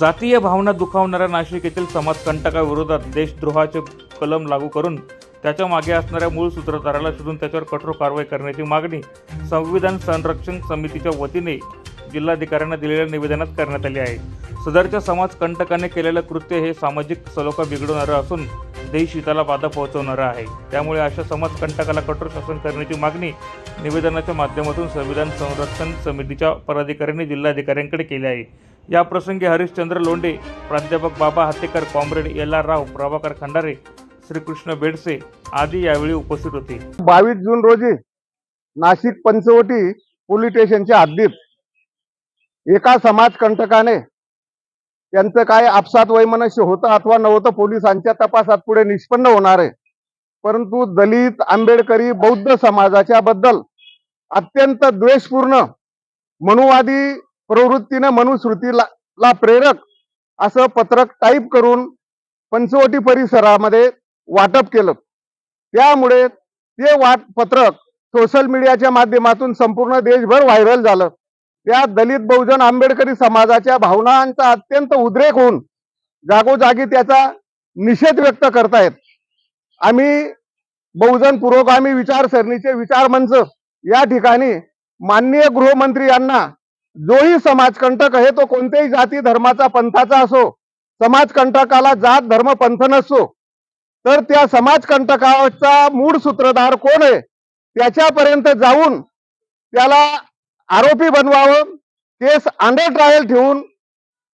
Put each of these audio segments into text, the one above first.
जातीय भावना दुखावणाऱ्या नाशिक येथील समाजकंटकाविरोधात देशद्रोहाचे कलम लागू करून त्याच्यामागे असणाऱ्या मूळ सूत्रधाराला शोधून त्याच्यावर कठोर कारवाई करण्याची मागणी संविधान संरक्षण समितीच्या वतीने जिल्हाधिकाऱ्यांना दिलेल्या निवेदनात करण्यात आली आहे. सदरच्या समाजकंटकाने केलेलं कृत्य हे सामाजिक सलोखा बिघडवणारं असून देशहिताला बाधा पोहोचवणारं आहे. त्यामुळे अशा समाजकंटकाला कठोर शासन करण्याची मागणी निवेदनाच्या माध्यमातून संविधान संरक्षण समितीच्या पदाधिकाऱ्यांनी जिल्हाधिकाऱ्यांकडे केली आहे. या प्रसंगी हरिश्चंद्र लोंढे प्राध्यापक Baba Hatekar comrade L R Rao Prabhakar Khandare Shrikrishna Bedse आदी यावेळी उपस्थित होते. बावीस जून रोजी नाशिक पंचवटी पोलीस स्टेशनच्या हद्दीत एका समाजकंटकाने त्यांचं काय आपसात वैमनस्य होतं अथवा नव्हतं पोलिसांच्या तपासात पुढे निष्पन्न होणार आहे. परंतु दलित आंबेडकरी बौद्ध समाजाच्या बद्दल अत्यंत द्वेषपूर्ण मनुवादी प्रवृत्तीने मनुस्मृतीला ला प्रेरक असं पत्रक टाईप करून पंचवटी परिसरामध्ये वाटप केलं. त्यामुळे ते वाट पत्रक सोशल मीडियाच्या माध्यमातून संपूर्ण देशभर व्हायरल झालं. त्या दलित बहुजन आंबेडकरी समाजाच्या भावनांचा अत्यंत उद्रेक होऊन जागोजागी त्याचा निषेध व्यक्त करतायत. आम्ही बहुजन पुरोगामी विचारसरणीचे विचार मंच या ठिकाणी माननीय गृहमंत्री यांना जोही समाजकंटक आहे तो कोणत्याही जाती धर्माचा पंथाचा असो समाजकंटकाला जात धर्म पंथ नसो तर त्या समाजकंटकाचा मूळ सूत्रधार कोण आहे? त्याच्यापर्यंत जाऊन त्याला आरोपी बनवावं केस अंडर ट्रायल ठेवून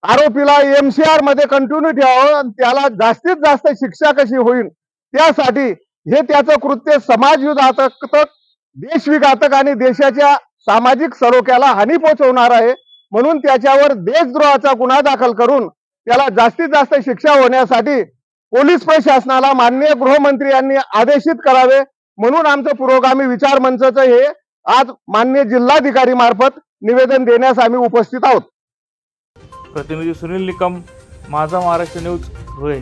आरोपीला एमसीआरमध्ये कंटिन्यू ठेवावं आणि त्याला जास्तीत जास्त शिक्षा कशी होईल त्यासाठी हे त्याचं कृत्य समाजविघातक देशविघातक आणि देशाच्या सामाजिक सलोख्याला हानी पोहोचवणार आहे. म्हणून त्याच्यावर देशद्रोहाचा गुन्हा दाखल करून त्याला जास्तीत जास्त शिक्षा होण्यासाठी पोलीस प्रशासनाला माननीय गृहमंत्री यांनी आदेशित करावे. म्हणून आमचं पुरोगामी विचार मंचचं हे आज माननीय जिल्हाधिकारी मार्फत निवेदन देण्यास आम्ही उपस्थित आहोत. प्रतिनिधी सुनील निकम माझा महाराष्ट्र न्यूज धुळे.